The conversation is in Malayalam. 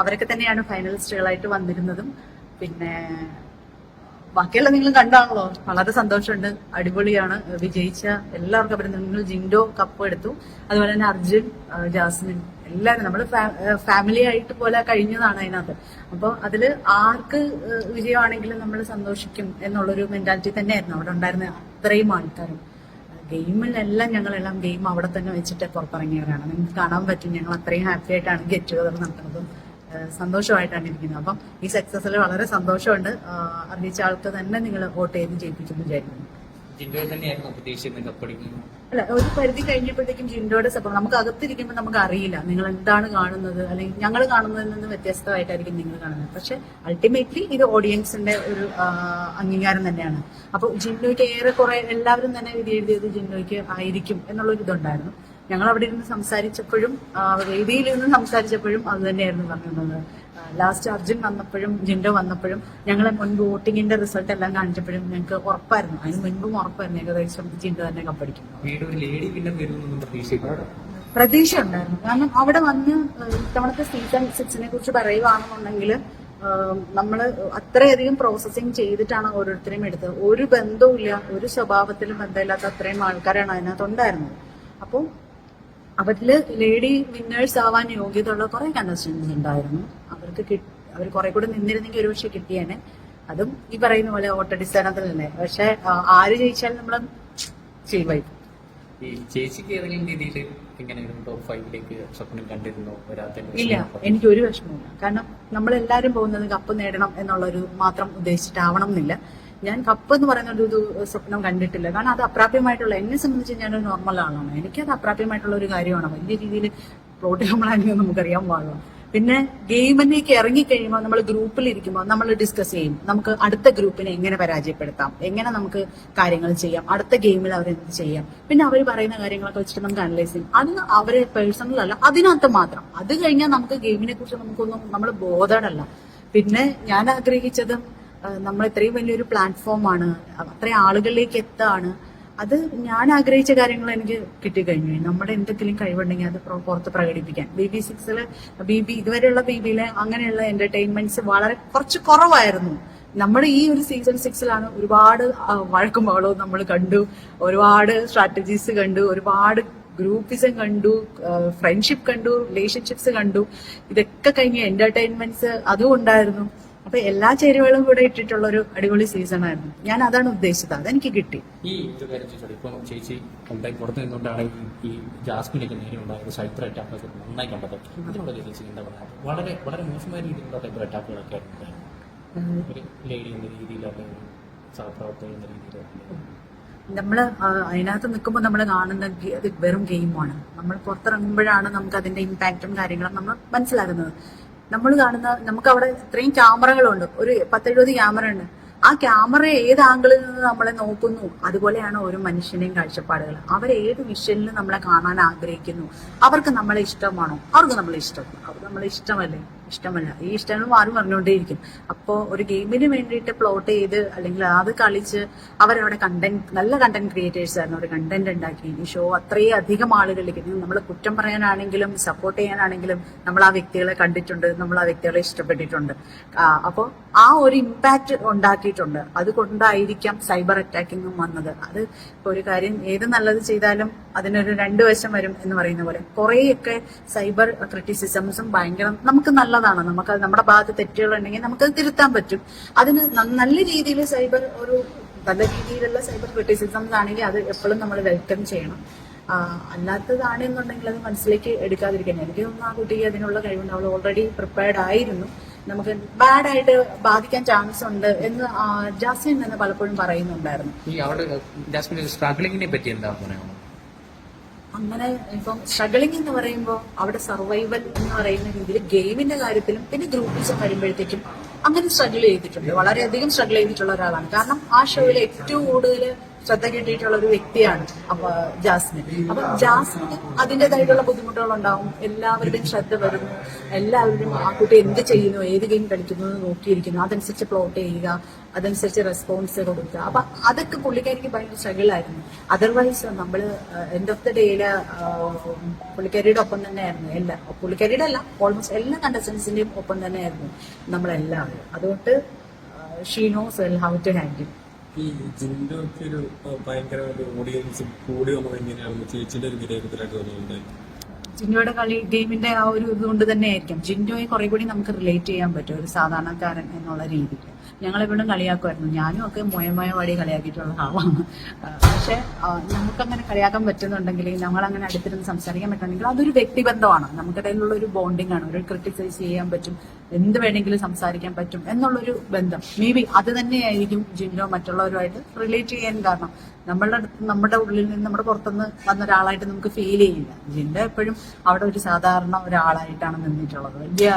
അവരൊക്കെ തന്നെയാണ് ഫൈനലിസ്റ്റുകളായിട്ട് വന്നിരുന്നതും. പിന്നെ ബാക്കിയുള്ള നിങ്ങൾ കണ്ടാണല്ലോ. വളരെ സന്തോഷമുണ്ട്. അടിപൊളിയാണ്. വിജയിച്ച എല്ലാവർക്കും അഭിനന്ദനങ്ങൾ ജിൻഡോ കപ്പ് എടുത്തു. അതുപോലെ തന്നെ അർജുൻ ജാസ്മിൻ എല്ലാവരും നമ്മൾ ഫാമിലി ആയിട്ട് പോലെ കഴിഞ്ഞതാണ് അതിനകത്ത്. അപ്പോൾ അതിൽ ആർക്ക് വിജയമാണെങ്കിലും നമ്മൾ സന്തോഷിക്കും എന്നുള്ളൊരു മെന്റാലിറ്റി തന്നെയായിരുന്നു. അവിടെ ഉണ്ടായിരുന്ന അത്രയും ആൾക്കാരും. ഗെയിമിലെല്ലാം ഞങ്ങളെല്ലാം ഗെയിം അവിടെ തന്നെ വെച്ചിട്ട് പുറത്തിറങ്ങിയവരാണ്. നിങ്ങൾക്ക് കാണാൻ പറ്റും ഞങ്ങൾ അത്രയും ഹാപ്പി ആയിട്ടാണ് ഗെറ്റ് ടുഗദർ നടത്തുന്നതും. സന്തോഷമായിട്ടാണ് ഇരിക്കുന്നത്. അപ്പം ഈ സക്സസിൽ വളരെ സന്തോഷമുണ്ട്. അറിയിച്ച ആൾക്ക് തന്നെ നിങ്ങൾ വോട്ട് ചെയ്ത് ജയിപ്പിക്കുന്നു വിചാരിക്കുന്നു. അല്ല ഒരു പരിധി കഴിഞ്ഞപ്പോഴത്തേക്കും ജിൻഡോയുടെ സ്വഭാവം നമുക്ക് അകത്തിരിക്കുമ്പോൾ നമുക്ക് അറിയില്ല നിങ്ങൾ എന്താണ് കാണുന്നത് അല്ലെങ്കിൽ ഞങ്ങൾ കാണുന്നതിൽ നിന്ന് വ്യത്യസ്തമായിട്ടായിരിക്കും നിങ്ങൾ കാണുന്നത്. പക്ഷെ അൾട്ടിമേറ്റ്ലി ഇത് ഓഡിയൻസിന്റെ ഒരു അംഗീകാരം തന്നെയാണ്. അപ്പോൾ ജിൻഡോയ്ക്ക് ഏറെ കുറെ എല്ലാവരും തന്നെ വിധി എഴുതിയത് ജിൻഡോയ്ക്ക് ആയിരിക്കും എന്നുള്ളൊരു ഇതുണ്ടായിരുന്നു. ഞങ്ങൾ അവിടെ ഇരുന്ന് സംസാരിച്ചപ്പോഴും വേദിയിൽ ഇരുന്ന് സംസാരിച്ചപ്പോഴും അത് തന്നെയായിരുന്നു പറഞ്ഞിരുന്നത്. ലാസ്റ്റ് അർജുൻ വന്നപ്പോഴും ജിൻഡോ വന്നപ്പോഴും ഞങ്ങളെ മുൻപ് വോട്ടിങ്ങിന്റെ റിസൾട്ട് എല്ലാം കാണിച്ചപ്പോഴും ഞങ്ങൾക്ക് ഉറപ്പായിരുന്നു. അതിന് മുൻപും ഉറപ്പായിരുന്നു ഏകദേശം ജിൻഡോ തന്നെ കപ്പടിക്കും പ്രതീക്ഷ ഉണ്ടായിരുന്നു. കാരണം അവിടെ വന്ന് ഇത്തവണത്തെ സീസൺ സിക്സിനെ കുറിച്ച് പറയുകയാണെന്നുണ്ടെങ്കിൽ നമ്മൾ അത്രയധികം പ്രോസസ്സിങ് ചെയ്തിട്ടാണ് ഓരോരുത്തരെയും എടുത്തത്. ഒരു ബന്ധവും ഇല്ല ഒരു സ്വഭാവത്തിലും ബന്ധമില്ലാത്ത അത്രയും ആൾക്കാരാണ് അതിനകത്ത് ഉണ്ടായിരുന്നത്. അപ്പോൾ അവരിൽ ലേഡി വിന്നേഴ്സ് ആവാൻ യോഗ്യത ഉള്ള കുറെ കണ്ടസ്റ്റൻസ് ഉണ്ടായിരുന്നു. അവർക്ക് അവർ കുറെ കൂടെ നിന്നിരുന്നെങ്കിൽ ഒരുപക്ഷെ കിട്ടിയേനെ. അതും ഈ പറയുന്ന പോലെ ഓട്ടടിസ്ഥാനത്തിലല്ലേ പക്ഷെ ആ, ആര് ജയിച്ചാലും നമ്മൾ ചെയ്യുമായി ചേച്ചിക്ക് ഏതെങ്കിലും രീതിയിൽ ഇല്ല? എനിക്ക് ഒരു വിഷമമില്ല കാരണം നമ്മളെല്ലാരും പോകുന്നത് കപ്പ് നേടണം എന്നുള്ളൊരു മാത്രം ഉദ്ദേശിച്ചിട്ടാവണം എന്നില്ല. ഞാൻ കപ്പ് എന്ന് പറയുന്ന ഒരു സ്വപ്നം കണ്ടിട്ടില്ല. കാരണം അത് അപ്രാപ്യമായിട്ടുള്ള എന്നെ സംബന്ധിച്ച് ഞാനൊരു നോർമൽ ആളാണ്. എനിക്കത് അപ്രാപ്യമായിട്ടുള്ള ഒരു കാര്യമാണ്. വലിയ രീതിയിൽ പ്ലോട്ട് നമ്മളാണെങ്കിൽ നമുക്കറിയാൻ പാടില്ല. പിന്നെ ഗെയിമിലേക്ക് ഇറങ്ങിക്കഴിയുമ്പോൾ നമ്മൾ ഗ്രൂപ്പിൽ ഇരിക്കുമ്പോൾ നമ്മൾ ഡിസ്കസ് ചെയ്യും. നമുക്ക് അടുത്ത ഗ്രൂപ്പിനെ എങ്ങനെ പരാജയപ്പെടുത്താം? എങ്ങനെ നമുക്ക് കാര്യങ്ങൾ ചെയ്യാം? അടുത്ത ഗെയിമിൽ അവർ എന്ത് ചെയ്യാം? പിന്നെ അവർ പറയുന്ന കാര്യങ്ങളൊക്കെ വെച്ചിട്ട് നമുക്ക് അനലൈസ് ചെയ്യും. അത് അവരെ പേഴ്സണൽ അല്ല അതിനകത്ത് മാത്രം. അത് കഴിഞ്ഞാൽ നമുക്ക് ഗെയിമിനെ കുറിച്ച് നമുക്കൊന്നും നമ്മൾ ബോധടല്ല പിന്നെ ഞാൻ ആഗ്രഹിച്ചത് നമ്മൾ ഇത്രയും വലിയൊരു പ്ലാറ്റ്ഫോമാണ് അത്രയും ആളുകളിലേക്ക് എത്താണ്. അത് ഞാൻ ആഗ്രഹിച്ച കാര്യങ്ങൾ എനിക്ക് കിട്ടിക്കഴിഞ്ഞു. നമ്മുടെ എന്തെങ്കിലും കഴിവുണ്ടെങ്കിൽ അത് പുറ- പുറത്ത് പ്രകടിപ്പിക്കാൻ. ബി ബി സിക്സിൽ ബി ബി ഇതുവരെയുള്ള ബി ബിയിലെ അങ്ങനെയുള്ള എന്റർടൈൻമെന്റ്സ് വളരെ കുറച്ച് കുറവായിരുന്നു. നമ്മുടെ ഈ ഒരു സീസൺ സിക്സിലാണ് ഒരുപാട് വഴക്കും ബഹളവും നമ്മൾ കണ്ടു. ഒരുപാട് സ്ട്രാറ്റജീസ് കണ്ടു. ഒരുപാട് ഗ്രൂപ്പിസം കണ്ടു. ഫ്രണ്ട്ഷിപ്പ് കണ്ടു. റിലേഷൻഷിപ്സ് കണ്ടു. ഇതൊക്കെ കഴിഞ്ഞ എന്റർടൈൻമെന്റ്സ് അതും ഉണ്ടായിരുന്നു. അപ്പൊ എല്ലാ ചേരുവകളും കൂടെ ഇട്ടിട്ടുള്ള ഒരു അടിപൊളി സീസൺ ആയിരുന്നു. ഞാൻ അതാണ് ഉദ്ദേശിച്ചത്. അതെനിക്ക് കിട്ടി. ഈ ഒരു കാര്യം ചോദിച്ചോളൂ ഇപ്പം ചേച്ചി ഉണ്ടായി പുറത്ത് നിന്നുകൊണ്ടാണ് ഈ- ഈ ജാസ്മിനൊക്കെ നേരെ ഉണ്ടായത് സൈബർ അറ്റാക്കൊക്കെ നന്നായി കണ്ടത്. അതിനുള്ള ചേച്ചി എന്താ പറയുക വളരെ വളരെ മോശമായ രീതിയിലുള്ള സൈബർ അറ്റാക്കുകളൊക്കെ ആയിരുന്നു ഒരു ലേഡി എന്ന രീതിയിലൊക്കെ ഒരു സഹപ്രവർത്തകൻ എന്ന രീതിയിലൊക്കെ നമ്മൾ അതിനകത്ത് നിൽക്കുമ്പോൾ നമ്മൾ കാണുന്ന വെറും ഗെയിമാണ് നമ്മൾ പുറത്തിറങ്ങുമ്പോഴാണ് നമുക്ക് അതിന്റെ ഇമ്പാക്റ്റും കാര്യങ്ങളും നമ്മൾ മനസ്സിലാകുന്നത് നമ്മൾ കാണുന്ന നമുക്ക് അവിടെ ഇത്രയും ക്യാമറകളുണ്ട്. ഒരു പത്തെഴുപത് ക്യാമറ ഉണ്ട്. ആ ക്യാമറ ഏത് ആംഗിളിൽ നിന്ന് നമ്മളെ നോക്കുന്നു? അതുപോലെയാണ് ഓരോ മനുഷ്യന്റെയും കാഴ്ചപ്പാടുകൾ. അവർ ഏത് വിഷനിൽ നമ്മളെ കാണാൻ ആഗ്രഹിക്കുന്നു? അവർക്ക് നമ്മളെ ഇഷ്ടമാണോ? അവർക്ക് നമ്മളെ ഇഷ്ടം. അവർക്ക് നമ്മളെ ഇഷ്ടമല്ലേ? ഇഷ്ടമല്ല. ഈ ഇഷ്ടങ്ങൾ മാറി പറഞ്ഞുകൊണ്ടേയിരിക്കും അപ്പോ ഒരു ഗെയിമിന് വേണ്ടിയിട്ട് പ്ലോട്ട് ചെയ്ത് അല്ലെങ്കിൽ അത് കളിച്ച് അവരവിടെ കണ്ടന്റ് നല്ല കണ്ടന്റ് ക്രിയേറ്റേഴ്സ് ആയിരുന്നു. അവർ കണ്ടന്റ് ഉണ്ടാക്കി. ഈ ഷോ അത്രയും അധികം ആളുകളിലേക്ക് നമ്മൾ കുറ്റം പറയാനാണെങ്കിലും സപ്പോർട്ട് ചെയ്യാനാണെങ്കിലും നമ്മൾ ആ വ്യക്തികളെ കണ്ടിട്ടുണ്ട്. നമ്മൾ ആ വ്യക്തികളെ ഇഷ്ടപ്പെട്ടിട്ടുണ്ട്. അപ്പോൾ ആ ഒരു ഇമ്പാക്റ്റ് ഉണ്ടാക്കിയിട്ടുണ്ട്. അതുകൊണ്ടായിരിക്കാം സൈബർ അറ്റാക്കിങ്ങും വന്നത്. അത് ഒരു കാര്യം ഏത് നല്ലത് ചെയ്താലും അതിനൊരു രണ്ടു വശം വരും എന്ന് പറയുന്ന പോലെ. കുറേയൊക്കെ സൈബർ ക്രിറ്റിസിസംസും ഭയങ്കര നമുക്ക് നല്ലതാണ്. നമുക്ക് നമ്മുടെ ഭാഗത്ത് തെറ്റുകളുണ്ടെങ്കിൽ നമുക്കത് തിരുത്താൻ പറ്റും. അതിന് നല്ല രീതിയിൽ സൈബർ ഒരു നല്ല രീതിയിലുള്ള സൈബർ ക്രിറ്റിസിസംസ് ആണെങ്കിൽ അത് എപ്പോഴും നമ്മൾ വെൽക്കം ചെയ്യണം. അല്ലാത്തതാണെന്നുണ്ടെങ്കിൽ അത് മനസ്സിലേക്ക് എടുക്കാതിരിക്കണം എനിക്ക് തോന്നുന്നു ആ കുട്ടിക്ക് അതിനുള്ള കഴിവുണ്ട്. അവൾ ഓൾറെഡി പ്രിപ്പയർഡ് ആയിരുന്നു. നമുക്ക് ബാഡ് ആയിട്ട് ബാധിക്കാൻ ചാൻസ് ഉണ്ട് എന്ന് ജാസ്മിൻ തന്നെ പലപ്പോഴും പറയുന്നുണ്ടായിരുന്നു. ഈ അവിടെ ജാസ്മിൻ സ്ട്രഗ്ലിങ്ങിനെ പറ്റി എന്താ പറയുക അങ്ങനെ ഇപ്പം സ്ട്രഗിളിംഗ് എന്ന് പറയുമ്പോൾ അവിടെ സർവൈവൽ എന്ന് പറയുന്ന രീതിയിൽ ഗെയിമിന്റെ കാര്യത്തിലും പിന്നെ ഗ്രൂപ്പിസം വരുമ്പോഴത്തേക്കും അങ്ങനെ സ്ട്രഗിൾ ചെയ്തിട്ടുണ്ട്. വളരെയധികം സ്ട്രഗിൾ ചെയ്തിട്ടുള്ള ഒരാളാണ്. കാരണം ആ ഷോയിൽ ഏറ്റവും കൂടുതൽ ശ്രദ്ധ കിട്ടിയിട്ടുള്ള ഒരു വ്യക്തിയാണ് അപ്പൊ ജാസ്മിൻ. അപ്പൊ ജാസ്മിന് അതിന്റെതായിട്ടുള്ള ബുദ്ധിമുട്ടുകൾ ഉണ്ടാവും എല്ലാവരുടെയും ശ്രദ്ധ വരുന്നു. എല്ലാവരും ആ കുട്ടി എന്ത് ചെയ്യുന്നു ഏത് ഗെയിം കളിക്കുന്നു എന്ന് നോക്കിയിരിക്കുന്നു. അതനുസരിച്ച് പ്ലോട്ട് ചെയ്യുക അതനുസരിച്ച് റെസ്പോൺസ് കൊടുക്കുക. അപ്പൊ അതൊക്കെ പുള്ളിക്കാരിക്ക് ഭയങ്കര സ്ട്രഗിൾ ആയിരുന്നു. അതർവൈസ് നമ്മൾ എൻഡ് ഓഫ് ദ ഡേയിൽ പുള്ളിക്കാരിയുടെ ഒപ്പം തന്നെയായിരുന്നു എല്ലാ പുള്ളിക്കാരിയുടെ അല്ല ഓൾമോസ്റ്റ് എല്ലാ കണ്ടസ്റ്റൻസിന്റെയും ഒപ്പം തന്നെയായിരുന്നു നമ്മളെല്ലാവരും. അതുകൊണ്ട് she knows well how to handle. ഈ ജിൻഡോക്ക് ഒരു ഭയങ്കര ഒരു ഓഡിയൻസ് കൂടി വന്നത് എങ്ങനെയാണ് ചേച്ചിയുടെ ഒരു വിലയിരുത്തലായിട്ട് തോന്നുന്നുണ്ട് ജിൻഡോയുടെ കളി ഗെയിമിന്റെ ആ ഒരു ഇതുകൊണ്ട് തന്നെ ആയിരിക്കും. ജിൻഡോയെ കുറെ കൂടി നമുക്ക് റിലേറ്റ് ചെയ്യാൻ പറ്റും ഒരു സാധാരണക്കാരൻ എന്നുള്ള രീതിയിൽ ഞങ്ങൾ എപ്പോഴും കളിയാക്കുമായിരുന്നു. ഞാനും ഒക്കെ മോയമായ വാടി കളിയാക്കിയിട്ടുള്ള ആളാണ്. പക്ഷേ നമുക്കങ്ങനെ കളിയാക്കാൻ പറ്റുന്നുണ്ടെങ്കിൽ നമ്മളങ്ങനെ അടുത്തിരുന്ന് സംസാരിക്കാൻ പറ്റുന്നുണ്ടെങ്കിൽ അതൊരു വ്യക്തിബന്ധമാണ്. നമുക്കിടയിലുള്ള ഒരു ബോണ്ടിങ് ആണ്. ഒരു ക്രിട്ടിസൈസ് ചെയ്യാൻ പറ്റും. എന്ത് വേണമെങ്കിലും സംസാരിക്കാൻ പറ്റും എന്നുള്ളൊരു ബന്ധം. മേ ബി അത് തന്നെയായിരിക്കും ജിൻഡോ മറ്റുള്ളവരുമായിട്ട് റിലേറ്റ് ചെയ്യാൻ കാരണം. നമ്മളുടെ അടുത്ത് നമ്മുടെ ഉള്ളിൽ നിന്ന് നമ്മുടെ പുറത്തുനിന്ന് വന്ന ഒരാളായിട്ട് നമുക്ക് ഫീൽ ചെയ്യില്ല. ജിൻഡോ എപ്പോഴും അവിടെ ഒരു സാധാരണ ഒരാളായിട്ടാണ് നിന്നിട്ടുള്ളത്. വലിയ